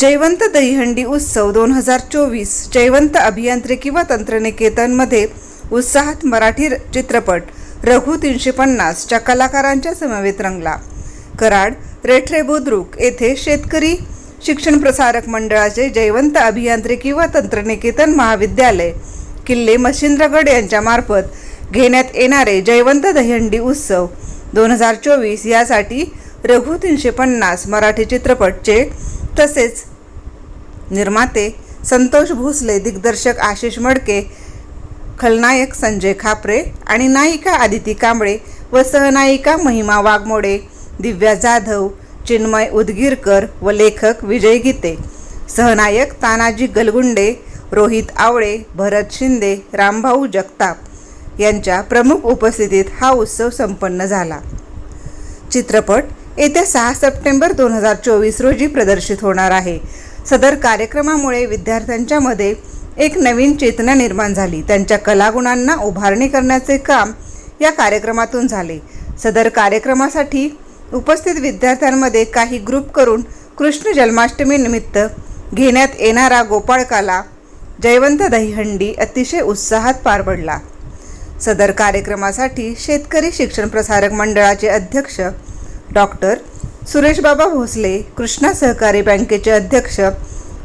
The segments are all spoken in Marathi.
जयवंत दहीहंडी उत्सव दोन हजार चोवीस जयवंत अभियांत्रिकी व तंत्रनिकेतनमध्ये उत्साहात मराठी र- चित्रपट रघु तीनशे पन्नासच्या कलाकारांच्या समवेत रंगला. कराड रेठरे बुद्रुक येथे शेतकरी शिक्षण प्रसारक मंडळाचे जयवंत अभियांत्रिकी व तंत्रनिकेतन महाविद्यालय किल्ले मशिंद्रगड यांच्यामार्फत घेण्यात येणारे जयवंत दहीहंडी उत्सव दोन हजार चोवीस यासाठी रघु तीनशे पन्नास मराठी चित्रपटचे तसेच निर्माते संतोष भोसले दिग्दर्शक आशिष मडके खलनायक संजय खापरे आणि नायिका आदिती कांबळे व सहनायिका महिमा वाघमोडे दिव्या जाधव चिन्मय उदगीरकर व लेखक विजय गीते. सहनायक तानाजी गलगुंडे रोहित आवळे भरत शिंदे रामभाऊ जगताप यांच्या प्रमुख उपस्थितीत हा उत्सव संपन्न झाला. चित्रपट येत्या सहा सप्टेंबर दोन हजार चोवीस रोजी प्रदर्शित होणार आहे. सदर कार्यक्रमामुळे विद्यार्थ्यांच्यामध्ये एक नवीन चेतना निर्माण झाली. त्यांच्या कलागुणांना उभारणी करण्याचे काम या कार्यक्रमातून झाले. सदर कार्यक्रमासाठी उपस्थित विद्यार्थ्यांमध्ये काही ग्रुप करून कृष्ण जन्माष्टमीनिमित्त घेण्यात येणारा गोपाळकाला जयवंत दहीहंडी अतिशय उत्साहात पार पडला. सदर कार्यक्रमासाठी शेतकरी शिक्षण प्रसारक मंडळाचे अध्यक्ष डॉक्टर सुरेशबाबा भोसले कृष्णा सहकारी बँकेचे अध्यक्ष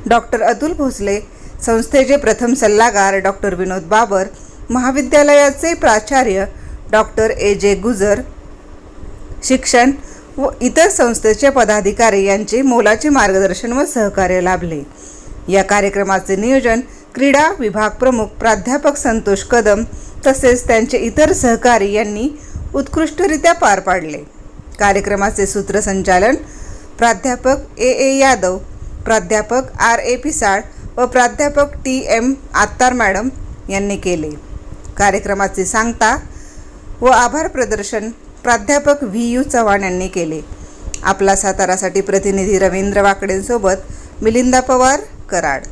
डॉक्टर अतुल भोसले संस्थेचे प्रथम सल्लागार डॉक्टर विनोद बाबर महाविद्यालयाचे प्राचार्य डॉक्टर ए जे गुजर शिक्षण व इतर संस्थेचे पदाधिकारी यांचे मोलाचे मार्गदर्शन व सहकार्य लाभले. या कार्यक्रमाचे नियोजन क्रीडा विभाग प्रमुख प्राध्यापक संतोष कदम तसेच त्यांचे इतर सहकारी यांनी उत्कृष्टरित्या पार पाडले. कार्यक्रमाचे सूत्रसंचालन प्राध्यापक ए ए यादव प्राध्यापक आर ए पिसाळ व प्राध्यापक टी एम आत्तार मॅडम यांनी केले. कार्यक्रमाचे सांगता व आभार प्रदर्शन प्राध्यापक व्ही यू चव्हाण यांनी केले. आपला सातारासाठी प्रतिनिधी रवींद्र वाकडेंसोबत मिलिंदा पवार कराड.